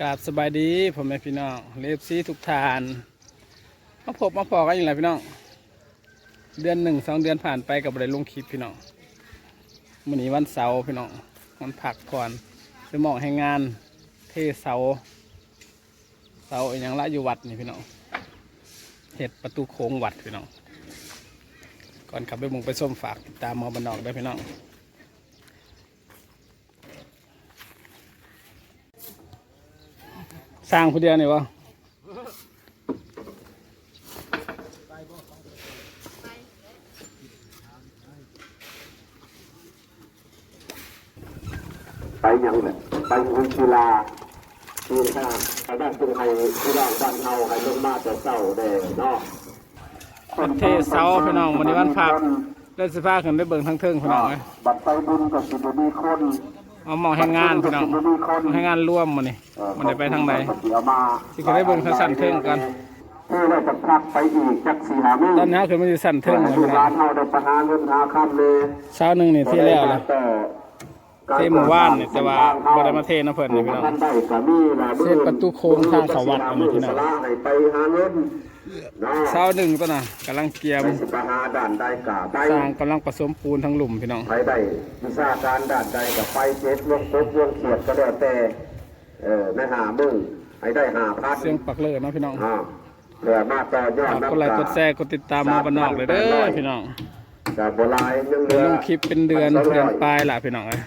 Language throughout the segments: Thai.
กราบสบายดีพ่อแม่พี่น้องเลฟซีทุกทานมาพบมาพอกันอย่างไรพี่น้อง เดือนหนึ่งสองเดือนผ่านไปกับบริลงคลิปพี่น้องวันนี้วันเสาร์พี่น้องวันผักก่อนไปมองให้งานเทเสาเสาอย่างละอยู่วัดนี่พี่น้องเห็ดประตูโค้งวัดพี่น้องก่อนขับไปมุงไปส้มฝากติดตามหมอบันนอกได้พี่น้อง สร้างผู้เดียวนี่วะไปยังเลยไปคุยกีฬาทีมข้างไปด้านจึงให้พี่น้องบ้านเฮาให้ลงมาแต่เศร้าแดงเนาะวันเทเสาพี่น้องวันนี้วันพักเล่นสิพาขึ้นไปเบิ่งทั้งเทิงพี่น้องเลยบัตรไปบุญก็สิบมีคน เอาหมองให้งานพี่น้องสิบมีคนให้งานร่วมมันนี่เอ่อมันได้ไปทางไหนก็สิเอามาสิก็ได้เบิ่งเขาสั่นเทิงกันเพื่อเราจะพักไปอีกจักสี่หามื้อตอนนี้คือมันอยู่สั่นเทิงเลยลูพี่กน้หอลางนเฮาได้ประหารเงินหาคำเลยเช้าหนึ่งนี่ที่แล้วเลยเทหมู่บ้านนี่แต่ว่าบ่ได้มาเทนะเพิ่นนี่พี่น้องท่านได้ก็มีแหละเทประตูโค้งทางเขาวัดอันนี้พี่น้อง สละให้ไปหาเงินเนาะเช้าหนึ่งตัวน่ะกำลังเกียมไปสิไปหาด่านใดกะไปสร้างกำลังผสมปูนทั้งหลุมพี่น้องไปได้วิชาการด่านใดกับไปเจ็ดวงปุ๊บวงเขียดก็แล้วแต่เออในหามึงให้ได้หาพัดเสียงปักเลยเนาะพี่น้องอ่าเพื่อมาต่อยอดฝากกดไลค์กดแชร์กดติดตามหมาบ้านนอกเลยเด้อพี่น้องจากโบราณยังเหลืเดี๋ยวอลงคลิปเป็นเดือนเดือนปลายล่ะพี่น้องเอ้ย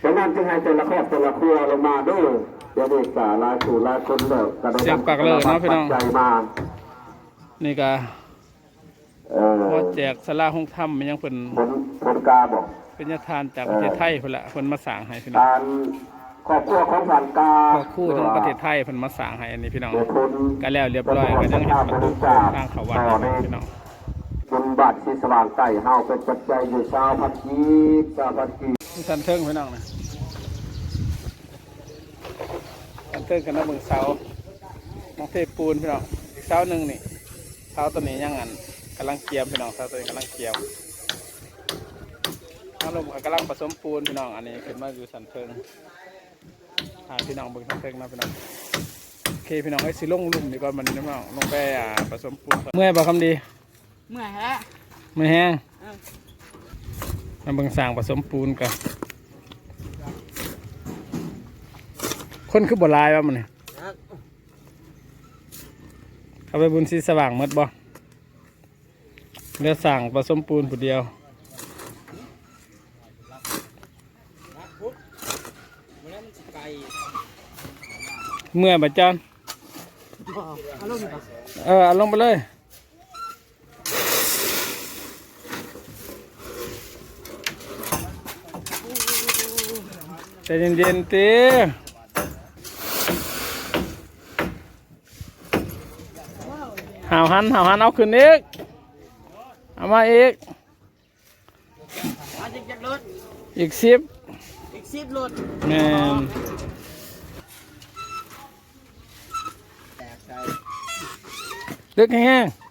เพราะนั้นจึงให้แต่ละครอบแต่ละครัวลงมาด้ว ยเดี๋ยวนี้กะลายสู่ลายคนเลิกก็ได้เสียงปากเลยเนาะพี่น้องใจมานี่ก็เออพอแจกสลาห้องถ้ำมันยังเพิ่นผลผลกาบอกเป็นยาทานจากประเทศไทยเพิ่นละเพิ่นมาสร้างให้พี่น้องการครอบครัวของสันกาพอคู่ทั้งประเทศไทยเพิ่นมาสร้างให้อันนี้พี่น้องเดี๋ยวทุนก็แล้วเรียบร้อยก็ยังเห็นประตูทางเขาวัดอยู่พี่น้องบุญบาทที่สว่างใต้เฮาเป็นปัจจัยอยู่ชาวพัดกีชาวพัดกีนี่ทันเทิงพี่น้องนะทัน เทิงกันนะเบิ่งเสาน้องเทปูนพี่น้องอีกเสาหนึ่งนี่เสาตัวนี้ยังอันกำลังเกียมพี่น้องเสาตัวนี้กำลังเกียมน้ำลมก็กำลังผสมปูนพี่น้องอันนี้ขึ้นมาอยู่สันเทิงหาพี่น้องเบิ่งทันเทิงนะพี่น้องโอเคพี่น้องไอ้ยสิลงหลุ่มดีก่อนมันนี่พี่น้องลงไปอ่าผสมปูนเมื่อยบ่คำดีเมื่อยแล้วไม่แห้งเออมาเบิ่งสร้างผสมปูนกัน คนคือบ่ลายว่ามันนี่เขาไปบุญสีสว่างมดบ่เรือสั่งผสมปูนผู้เดียวเมื่อยบัจอนเออเอาลงไปเลย ใจเย็นๆเตี หาวหันหาวหันเอาขึ้นอีกเอามาอีกอาจจะจักรถอีกสิบอีกสิบรถแม่นลึกแห้งๆ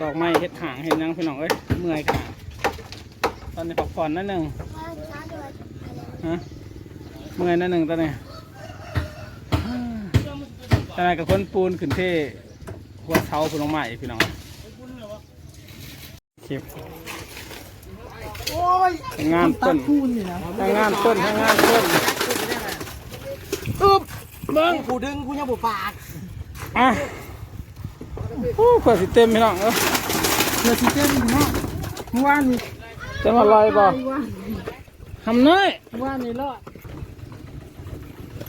ดอกไม้เห็ดหางเห็ดหยังพี่น้องเอ้ยเมื่อยขาตอนนี้พักผ่อนนิดหนึ่งฮะเมื่อยนิดหนึ่งตอนนี้ ตอนนี้กับคนปูนขึ้นเท่หัวเท้าพุ่นลงมาอีกพี่น้องคลิปโอ้ยงานเปิ้นคูณนี่นะทางงานเปิ้นทางงานเปิ้นอึ๊บเบิ้งผู้ดึงผู้ยังบ่ปากอะโอ้เพื่อสิเต็มพี่น้องเออเดี๋ยวสิเต้นเนาะเมื่อวานนี่จะมาลอยบ่เมื่อวานทำน้อยเมื่อวานนี่รอด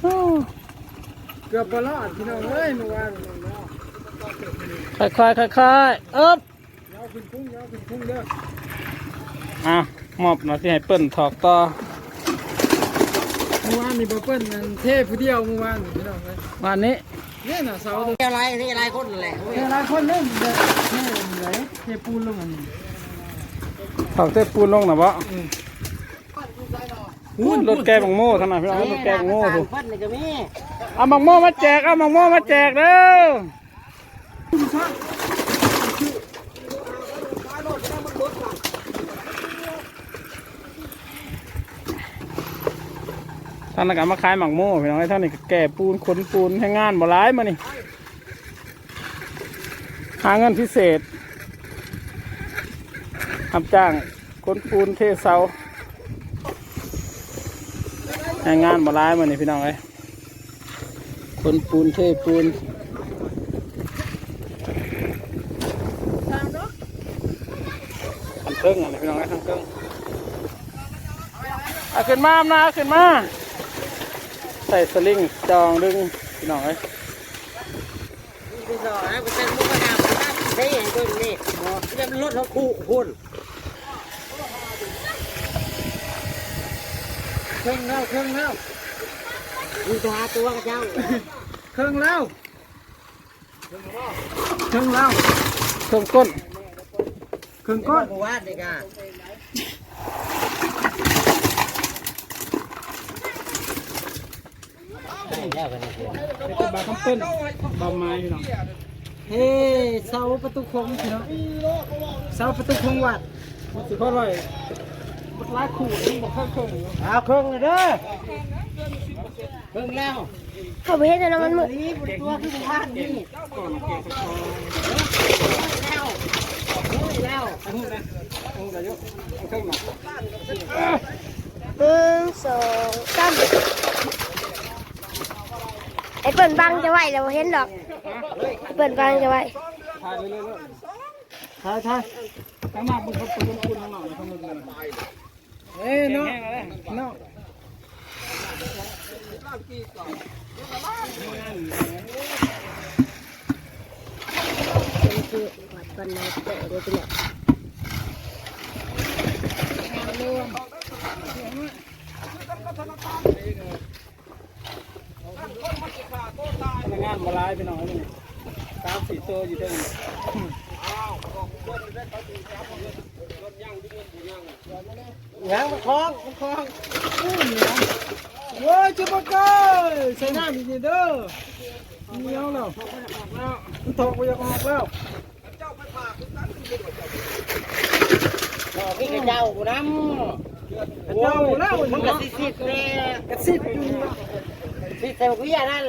โอ้เกือบบ่รอดพี่น้องเอ้ยเมื่อวานนี่เนาะค่อยๆค่อยๆเอ๊บยาวขึ้นพุ่งยาวขึ้นพุ่งเด้ออะมอบหน้าที่ให้เปิ้นถอกต่อเมื่อวานนี่บ่เปิ้นนั่นเทผู้เดียวเมื่อวานนี่พี่น้องเอ้ยวันนี้เนี่ยน่ะเสาตัวอะไรนี่อะไรคนแหละเทหลายคนเล่นเด้อนี่เลยเทปูนลงอันนี้ถอกเทปูนลงนะบ่ รถแกบังโม่ทางไหนพี่น้องรถแกบังโม่ถูกเพิ่นนี่ก็มีเอาบังโม่มาแจก เอาบังโม่มาแจกเด้อท่านนักการมาขายหมักโม่พี่น้องไอ้ท่านนี่ก็แก่ปูนขนปูนให้งานบ่ร้ายมานี่หาเงินพิเศษทำจ้างขนปูนเทเสาให้ งานบ่ร้ายมานี่พี่น้องไอ้ยขนปูนเทปูนทำเครื่องอะไรพี่น้องไอ้ยทำเครื่องเอาขึ้นมาอำนาเอาขึ้นมา ใส่สลิงจองดึงพี่น้องเอ้ยไปสอนนะไปเต้นมุกกระดาษใช่ไงตัวนี้จะเป็นรถเขาคู่คุณ เครื่องแล้วเครื่องแล้วมึงจะหาตัวกับเจ้าเครื่องแล้วเครื่องแล้วเครื่องก้นเครื่องก้อนวาดเลยกะแล้วกันนี่เป็นบาคำเปิ้ลบาไม้พี่น้องเฮ้เสาประตูโค้งพี่น้องเสาประตูโค้งวัดมันสิพ่อร่อย มันร้าขู่บอกเครื่องเครื่องเอาเครื่องเลยเด้อเครื่องแล้วเขาไปเห็นแล้วมันมืดนี่บนตัวคือวาดนี่ก่อนเกี่ยวกับคอแล้วแล้วเอาหุ้นนะเอาหุ้เยอะเอาเครื่องหนักหนึ่งสองสามไอ้เปิ่นบังจะไหวแล้วบ่เห็นดอกไอ้เปิ่นบังจะไหวถ่ายเรื่อยใช่ใช่ๆข้างหน้ามึงเขาปืนคุณข้างหน้าข้างมึงเลย เอ้ยเนาะเนาะคือวัดวันนั้นเตะเดี๋ยวเป็นเนี่ยพนักงานมาร้ายพี่น้องนี่สามสี่ตัวอยู่เท่า ยังมันคล้องมันคล้องโอ้ยจะมาเกยใส่น้ำอีกนิดเด้อเหนียวแล้วมันตกไปยังออกแล้วพี่กับเจ้ากูน้เจ้าแล้วมึงกับสิสิเลยกระซิบอยู่สิแต่กูอย่านั่น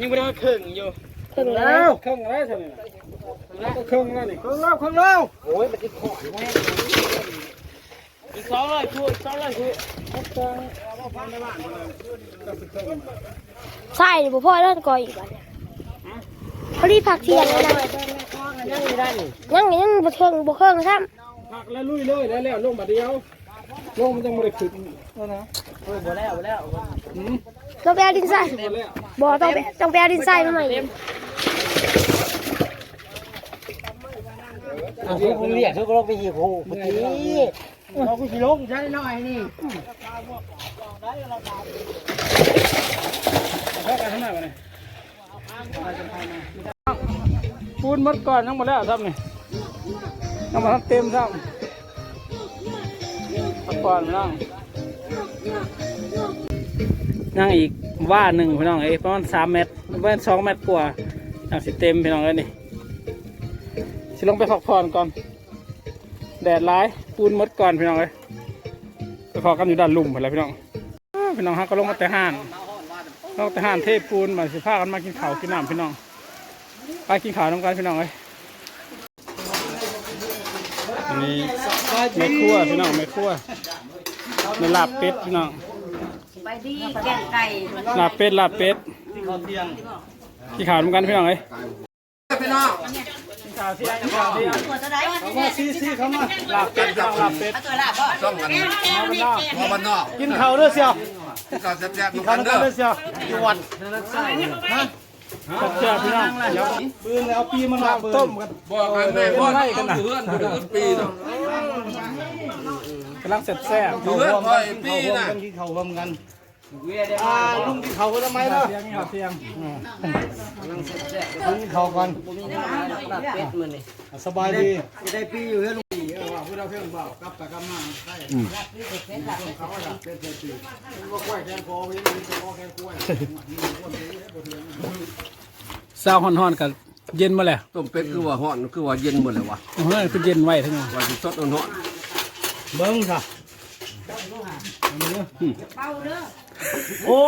ยังไม่ได้เครื่องอยู่ถึงแล้แล้ววเครื่องอะไรเท่านี้นะเครื่องแล้วนี่เครื่องแล้วเครื่องแล้วโอ้ยมันจะขอแม่อีกสองร้อยช่วยสองร้อยช่วยใช่ดิบ่พ่อแล้วก่ออีกวันเนี่ยพอดีผักเทียนแล้วนะนั่งอยู่ด้านยังยังบ่เทิงบ่เคิงซ้พักแล้วลุยเลยแล้วแล้วลงมาเดียว ลงมันยังไม่ได้ขึ้นแล้วนะโอ้ยบ่แล้วบ่แล้วอืมำต้องไปเอาดินทรายหมดแล้วบ่ต้องไปต้องไปเอาดินทรายมาใหม่อีกเอาคือกูเรียกคือกูลงไปหิวกูเมื่อกี้เรากูสิลงใช่หน่อยนี่แค่กันข้างหน้าไปเลยปูนหมดก่อนยังหมดแล้วครับนี่ยังมาเต็มครับ พักก่อนพี่น้อง นั่งอีกว่าหนึ่งพี่น้องเอ้ยประมาณสามเมตรประมาณสองเมตรกว่ายังสิเต็มพี่น้องเอ้ยนี่สิลงไปพักผ่อนก่อน แดดร้ายปูนมดก่อนพี่น้องเอ้ยไปพอกันอยู่ด้านลุ่มไปแล้วพี่น้องพี่น้องฮะก็ลงมาแต่ห้านลงแต่ห้านเทปูนมาสิพากันมากินข้าวกินน้ำพี่น้องไปกินข้าวน้ำกันพี่น้องเอ้ยอัน นี้แม่ครัวพี่น้องแม่ครัวในลาบเป็ดพี่น้องไปที่แกงไก่ลาบเป็ดลาบเป็ดกินข้าวน้ำกันพี่น้องเอ้ยพี่น้องกินข้าวเที่ยงกินข้าวเที่ยงตัวจะได้เขามาซีซีเขามาลาบเป็ดพี่น้องลาบเป็ดตัวละบ่ต้องกันมาบ้านนอกหัวบ้านนอกกินข้าวเด้อเสี่ยวที่ก่อนแซ่บๆกิทุนกข้ากัวนน้ำกันเด้อเด้อเสี่ยวอยู่วัดฮะเจ้าพี่น้องเดี๋ยวปืนแล้วปีมันมาต้มกันบอกกันแม่พ่อเอาอยู่เพื่อนกูจะปีเนาะ กำลังเสร็จแซ่บอยู่เพื่อนพ่อปีน่ะกินข้าวรวมกันอ่าลุงกินข้าวกันทำไมล่ะเที่ยงเที่ยงกินข้าวกันเป็ดมันนี่สบายดีได้ปีอยู่เฮ้ยเศร้าฮ้อนๆกับเย็นมาแล้วต้มเป็ดคือว่าฮ้อนคือว่าเย็นหมดเลยวะโอ้โหคือเย็นไว้ทั้งนั้นว่าสิสดอ่อน เบิ้งค่ะเป้าเด้อโอ้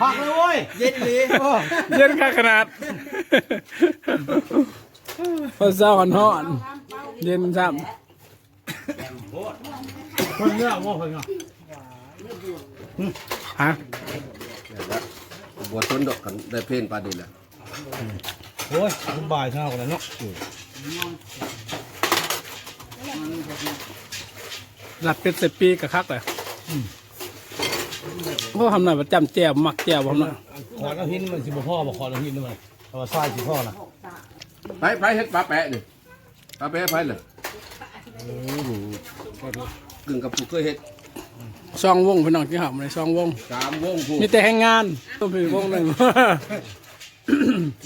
พักเลยเว้ยเย็นดีโอ้เย็นค่าขนาดพอเช้ากันฮ้อนเย็นซ้คนเนื้อว่าคนเนื้อำฮะๆบัวต้นดอกกันได้เพลนปลาดีแหละโอ้ยสบายเท่ากันเนาะ หลับเป็ดเสร็จปีกับคักเลยเพราะทำหน่อยประจำแจ่วมักแจ่วผมหน่อยขอน้ำหินมันสิบ่พ่อบ่ขอน้ำหินด้วยเอาว่าทรายสิพ่อนะไปไปเฮ็ดปลาแปะนี่ปลาแปะไปเลยกึ่งกับผู้เคยเฮ็ดซองวงพี่น้องที่หามเลยซองวงสามวงผู้มีแต่แห่งงานต้องมีวงหนึ่ง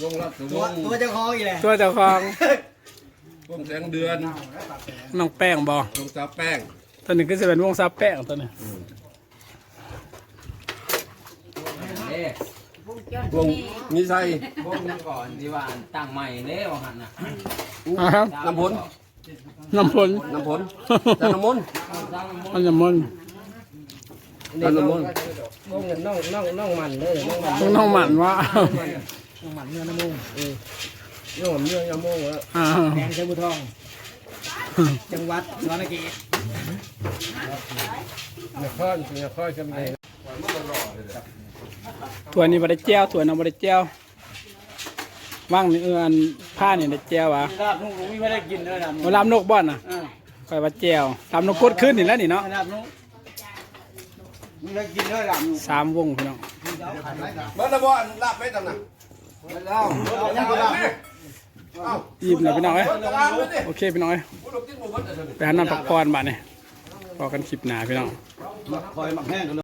วงละวงตัวเจ้าของอีแหละตัวเจ้าของวงแสงเดือนน้องแป้งบอวงสาแป้ง ตัวนี้ก็จะเป็นวงซับแป้งตัวนี้วงนิสัยวงก่อนที่ว่าตั้งใหม่เด้ว่าหั่นน่ะอ่าครับน้ำผลน้ำพลน้ำผลแต่น้ำมนต์มันจะมันแต่น้ำมนต์วงน้องน้องน้องมันเด้อน้องมันต้องน้องหมันว่าน้ำมันเนื้อน้ำมูกโยมเนื้อยาโมงแล้วอ่าแดงเชียงบุทอง จังหวัดสวนเก ษอย่าค่อยอย่าค่อยจำเลยตัวนี้บริเจียวตัวนั้นบริเจียวว่างนี่เอออันผ้าเนี่ได้เจียววะลาบนุ่งลุงไม่ได้กินเลยลาบนุ่งเวลามนกบ้อนน่ะคอยว่าเจียวตามนกกดขึ้นนี่แล้วนี่เนาะลาบนุ่งไม่ได้กินเลยลาบนุ่งสามวงพี่น้องเมื่อตะบอนลาบไปตำหนักแล้วยังก็ลาบอิ่มเลยพี่น้องเอ้ยโอเคพี่น้องเอ้ยผู้หลบกินหมูเบิดเดี๋ยวนี้ไปหาน้ำพักผ่อนบ้านนี่ พอกันคลิปหนาพี่น้อง คอยมักแห้งกันเลย